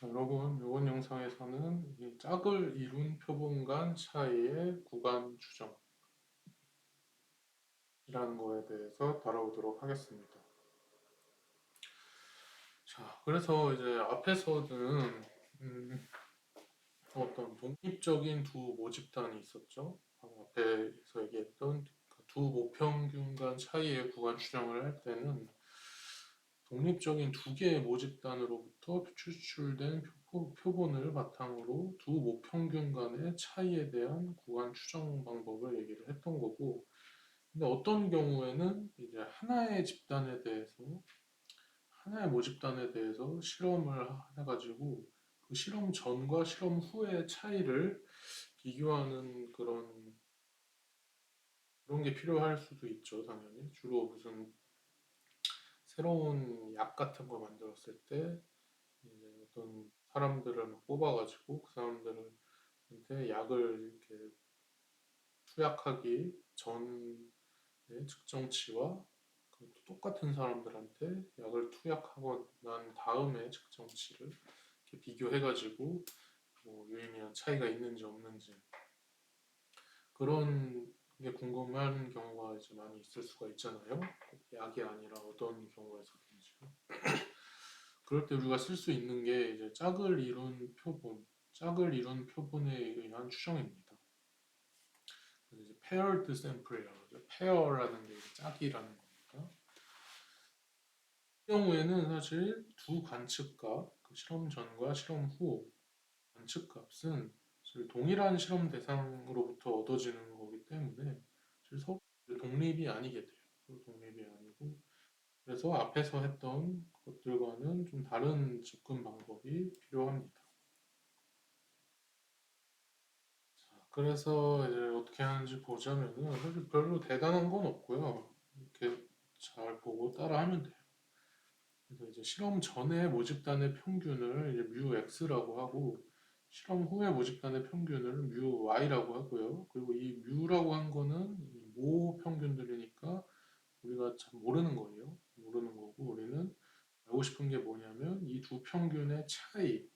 자, 여러분, 이번 영상에서는 이 짝을 이룬 표본 간 차이의 구간 추정 이라는 거에 대해서 다뤄보도록 하겠습니다. 자, 그래서 이제 앞에서는 음, 어떤 독립적인 두 모집단이 있었죠. 앞에서 얘기했던 그두 모평균 간 차이의 구간 추정을 할 때는 독립적인 두 개의 모집단으로부터 추출된 표, 표본을 바탕으로 두 모평균 간의 차이에 대한 구간 추정 방법을 얘기를 했던 거고, 근데 어떤 경우에는 이제 하나의 집단에 대해서 하나의 모집단에 대해서 실험을 해가지고 그 실험 전과 실험 후의 차이를 비교하는 그런 그런 게 필요할 수도 있죠, 당연히. 주로 무슨 새로운 약 같은 거 만들었을 때 이제 어떤 사람들을 막 뽑아가지고 그 사람들한테 약을 이렇게 투약하기 전의 측정치와 그 똑같은 사람들한테 약을 투약하고 난 다음에 측정치를 비교해가지고 뭐 유의미한 차이가 있는지 없는지 그런 게 궁금한 경우가 이제 많이 있을 수가 있잖아요. 꼭 약이 아니라 어떤 경우에서든지. 그럴 때 우리가 쓸 수 있는 게 이제 짝을 이룬 표본, 짝을 이룬 표본에 의한 추정입니다. 이제 paired sample이라고 하죠. pair라는 게 짝이라는 거니까. 이 경우에는 사실 두 관측값, 그 실험 전과 실험 후 관측값은 동일한 실험 대상으로부터 얻어지는 거기 때문에 서로 독립이 아니게 돼요. 독립이 그래서 앞에서 했던 것들과는 좀 다른 접근 방법이 필요합니다. 자, 그래서 이제 어떻게 하는지 보자면은 사실 별로 대단한 건 없고요. 이렇게 잘 보고 따라하면 돼요. 그래서 이제 실험 전에 모집단의 평균을 이제 뮤 x라고 하고 실험 후에 모집단의 평균을 뮤 y라고 하고요. 그리고 이 뮤라고 한 거는 이모 평균들이니까 우리가 참 모르는 거예요. 모르는 거고 우리는 알고 싶은 게 뭐냐면 이 두 평균의 차이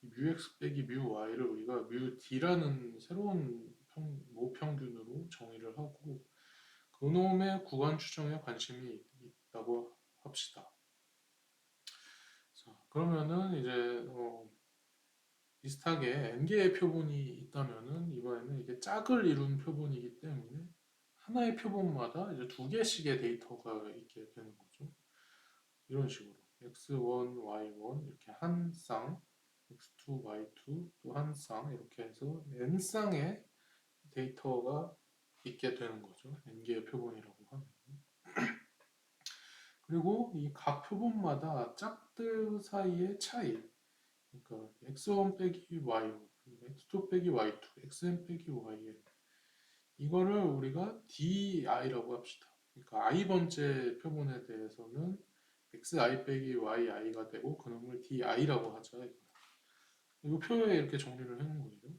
뮤 x 빼기 뮤 y를 우리가 뮤 d라는 새로운 평, 모평균으로 정의를 하고 그놈의 구간 추정에 관심이 있다고 합시다. 자, 그러면은 이제 어, 비슷하게 n개의 표본이 있다면은 이번에는 이게 짝을 이룬 표본이기 때문에 하나의 표본마다 이제 두 개씩의 데이터가 있게 되는 거죠. 이런 식으로 x1, y1 이렇게 한 쌍, x2, y2 또 한 쌍 이렇게 해서 n 쌍의 데이터가 있게 되는 거죠. n 개의 표본이라고 하면. 그리고 이 각 표본마다 짝들 사이의 차이, 그러니까 x1 빼기 y1, x2 빼기 y2, xn 빼기 yn 이거를 우리가 di라고 합시다. 그러니까 i 번째 표본에 대해서는 xi 빼기 yi가 되고 그놈을 di라고 하자. 이거 표에 이렇게 정리를 해놓은 거예요.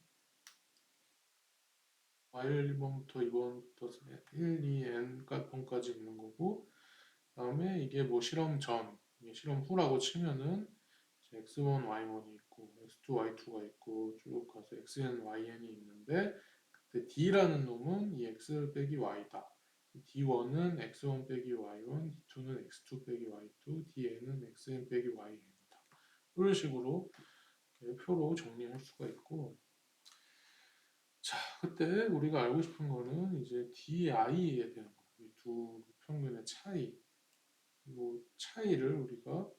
y1번부터 2번부터 1, 2, n 번까지 있는 거고 다음에 이게 뭐 실험 전, 실험 후라고 치면은 x1, y1이 있고 x2, y2가 있고 쭉 가서 xn, yn이 있는데 그때 d라는 놈은 이 x 빼기 y다. D1은 x1 빼기 y1, d2는 x2 빼기 y2, dn은 xn 빼기 yn이다. 이런 식으로 표로 정리할 수가 있고 자, 그때 우리가 알고 싶은 거는 이제 di에 대한 두 평균의 차이. 이 차이를 우리가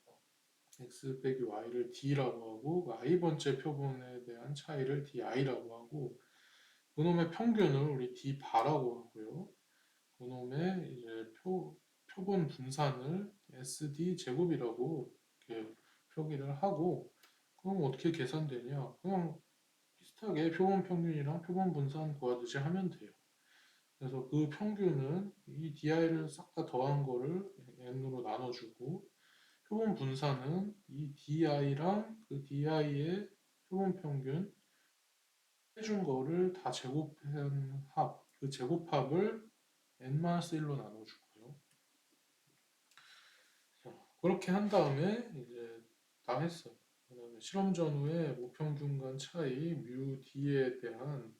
x 빼기 y를 d라고 하고 그 i 번째 표본에 대한 차이를 di라고 하고 그놈의 평균을 우리 d 바라고 하고요. 그놈의 이제 표 표본 분산을 sd 제곱이라고 이렇게 표기를 하고 그럼 어떻게 계산되냐? 그냥 비슷하게 표본 평균이랑 표본 분산 구하듯이 하면 돼요. 그래서 그 평균은 이 di를 싹 다 더한 거를 n으로 나눠주고 표본 분산은 이 di랑 그 di의 표본 평균 해준 거를 다 제곱한 합, 그 제곱합을 n-1로 나눠주고요. 자, 그렇게 한 다음에 이제 다 했어요. 그 다음에 실험 전후의 무평균 간 차이 뮤 d에 대한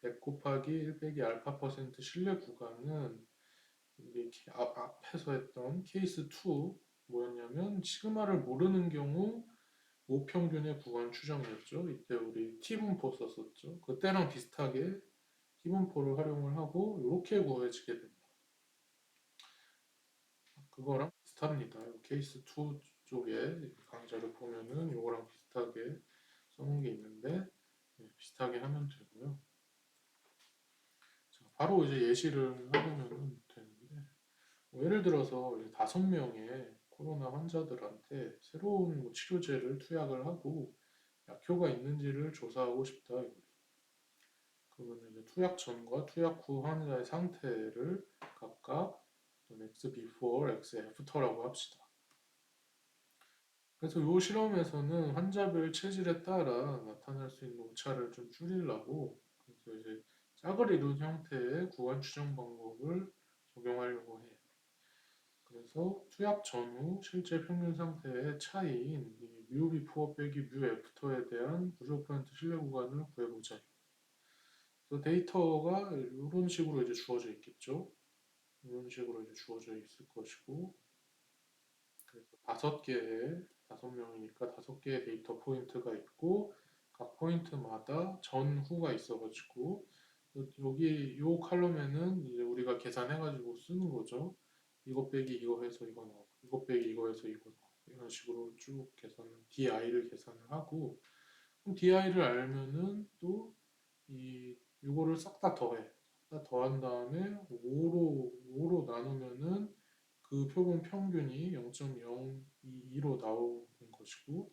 100 곱하기 1 빼기 알파 퍼센트 신뢰 구간은 키- 앞, 앞에서 했던 케이스 2 뭐였냐면 시그마를 모르는 경우 모평균의 구간 추정이었죠. 이때 우리 T분포 썼었죠. 그때랑 비슷하게 T분포를 활용을 하고 이렇게 구해지게 된다. 그거랑 비슷합니다. 케이스 2 쪽에 강좌를 보면은 이거랑 비슷하게 써놓은 게 있는데 네, 비슷하게 하면 되고요. 자, 바로 이제 예시를 해보면 되는데 뭐 예를 들어서 다섯 명의 코로나 환자들한테 새로운 뭐 치료제를 투약을 하고 약효가 있는지를 조사하고 싶다 이거예요. 그러면 이제 투약 전과 투약 후 환자의 상태를 각각 x before, x after라고 합시다. 그래서 이 실험에서는 환자별 체질에 따라 나타날 수 있는 오차를 좀 줄이려고 그래서 이제 짝을 이룬 형태의 구간 추정 방법을 적용하려고 해요. 그래서 투약 전후 실제 평균 상태의 차이인 뮤 비포 빼기 뮤 애프터에 대한 95% 신뢰 구간을 구해보자. 그래서 데이터가 이런 식으로 이제 주어져 있겠죠. 이런 식으로 이제 주어져 있을 것이고 다섯 개의 다섯 명이니까 다섯 개의 데이터 포인트가 있고 각 포인트마다 전후가 있어가지고 여기 요 칼럼에는 이제 우리가 계산해가지고 쓰는 거죠. 이거 빼기 이거 해서 이거 나오고 이거 빼기 이거 해서 이거 나오고 이런 식으로 쭉 계산을 DI를 계산을 하고 그럼 DI를 알면은 또이 요거를 싹 다 더해 싹다 더한 다음에 5로 5로 나누면은 그 표본 평균이 0.022로 나오는 것이고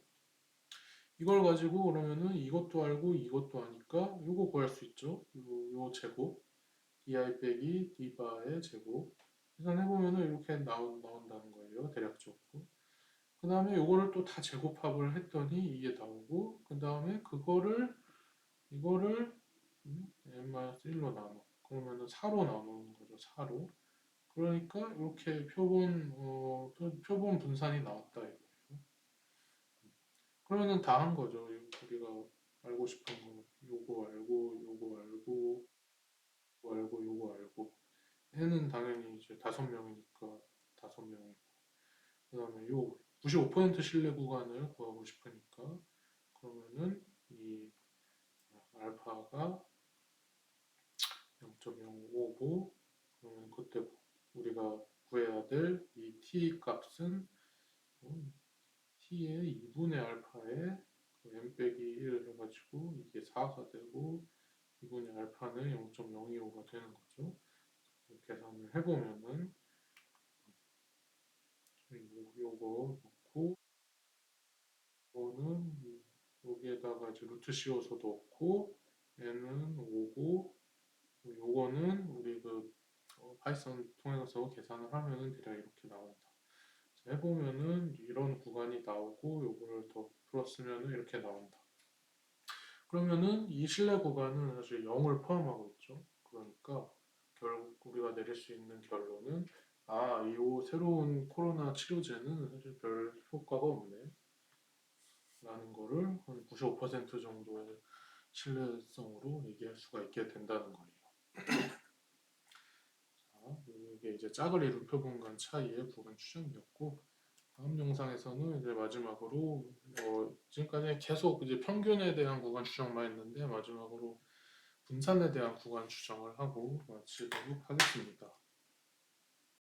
이걸 가지고 그러면은 이것도 알고 이것도 아니까 요거 구할 수 있죠. 요, 요 제곱 di 빼기 d바의 제곱 계산해보면은 이렇게 나온, 나온다는 거예요. 대략적으로. 그 다음에 요거를 또 다 제곱합을 했더니 이게 나오고 그 다음에 그거를 이거를 음, n-1로 나눠 그러면은 4로 나누는 거죠. 4로 그러니까 이렇게 표본 어, 표- 표본 분산이 나왔다 이거예요. 그러면은 다 한 거죠. 우리가 알고 싶은 거 요거 알고 요거 알고 요거 알고 요거 알고 해는 당연히 이제 다섯 명이니까 다섯 명이고 그다음에 요 95% 신뢰 구간을 구하고 싶으니까 그러면은 이 알파가 0.055 그러면 그때 우리가 구해야 될 이 t 값은 음, t의 2분의 알파에 그 n 빼기 1 해가지고 이게 4가 되고 2분의 알파는 0.025가 되는 거죠. 계산을 해보면은 요- 요거 넣고 이거는 여기에다가 이제 루트 씌워서 넣고 n은 5고 요거는 우리 그 어, 파이썬 통해서 계산을 하면은 대략 이렇게 나온다. 자, 해보면은 이런 구간이 나오고 요거를 더 풀었으면은 이렇게 나온다. 그러면은 이 신뢰 구간은 사실 0을 포함하고 있죠. 그러니까 결국 우리가 내릴 수 있는 결론은 아, 이 새로운 코로나 치료제는 사실 별 효과가 없네. 라는 거를 한 95% 정도의 신뢰성으로 얘기할 수가 있게 된다는 거예요. 자, 이게 이제 짝을 이룬 표본 간 차이의 구간 추정이었고 다음 영상에서는 이제 마지막으로 어, 지금까지 계속 이제 평균에 대한 구간 추정만 했는데 마지막으로 분산에 대한 구간 추정을 하고 마치도록 하겠습니다.